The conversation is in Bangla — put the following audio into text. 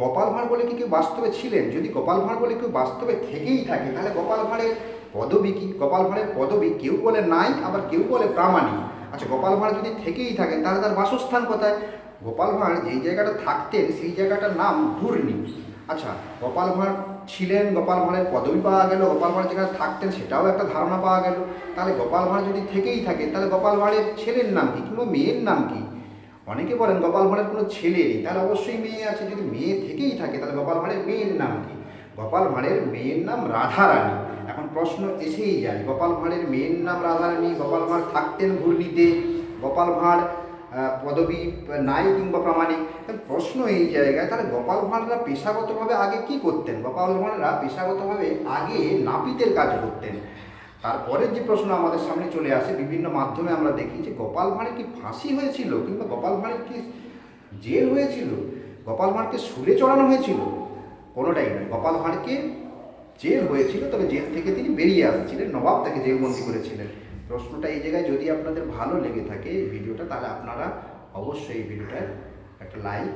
গোপাল ভাঁড় বলে কি কেউ বাস্তবে ছিলেন? যদি গোপাল ভাঁড় বলে কেউ বাস্তবে থেকেই থাকে, তাহলে গোপাল ভাঁড়ের পদবী কি? গোপাল ভাঁড়ের পদবী কেউ বলে নাই, আবার কেউ বলে প্রামাণিক। আচ্ছা গোপাল ভাঁড় যদি থেকেই থাকেন, তাহলে তার বাসস্থান কোথায়? গোপাল ভাঁড় যেই জায়গাটা থাকতেন, সেই জায়গাটার নাম ঘূর্ণি। আচ্ছা গোপাল ভাঁড় ছিলেন, গোপাল ভাঁড়ের পদবী পাওয়া গেল, গোপাল ভাঁড় যেখানে থাকতেন, সেটাও একটা ধারণা পাওয়া গেল। তাহলে গোপাল ভাঁড় যদি থেকেই থাকে, তাহলে গোপাল ভাঁড়ের ছেলের নাম কি কিংবা মেয়ের নাম কি? অনেকে বলেন গোপাল ভাঁড়ের কোনো ছেলে নেই, তাহলে অবশ্যই মেয়ে আছে। যদি মেয়ে থেকেই থাকে। তাহলে গোপাল ভাঁড়ের মেয়ের নাম কি? গোপাল ভাঁড়ের মেয়ের নাম রাধারানী। এখন প্রশ্ন এসেই যায়, গোপাল ভাঁড়ের মেয়ের নাম রাধারানী, গোপাল ভাঁড় থাকতেন ঘূর্ণিতে, গোপাল ভাঁড় পদবী নাই কিংবা প্রামাণিক। প্রশ্ন এই জায়গায়, তাহলে গোপাল ভাঁড়রা পেশাগতভাবে আগে কি করতেন? গোপাল ভাঁড়রা পেশাগতভাবে আগে নাপিতের কাজ করতেন। তারপরের যে প্রশ্ন আমাদের সামনে চলে আসে, বিভিন্ন মাধ্যমে আমরা দেখি যে গোপাল ভাঁড়ের কি ফাঁসি হয়েছিল কিংবা গোপাল ভাঁড়ের কি জেল হয়েছিল? গোপাল ভাঁড়কে সুরে চড়ানো হয়েছিল। কোনোটাই নয়। গোপাল ভাঁড়কে জেল হয়েছিল, তবে জেল থেকে তিনি বেরিয়ে আসছিলেন, নবাব তাকে জেলবন্দি করেছিলেন। প্রশ্নটা এই জায়গায় যদি আপনাদের ভালো লেগে থাকে এই ভিডিওটা, তাহলে আপনারা অবশ্যই এই ভিডিওটায় একটা লাইক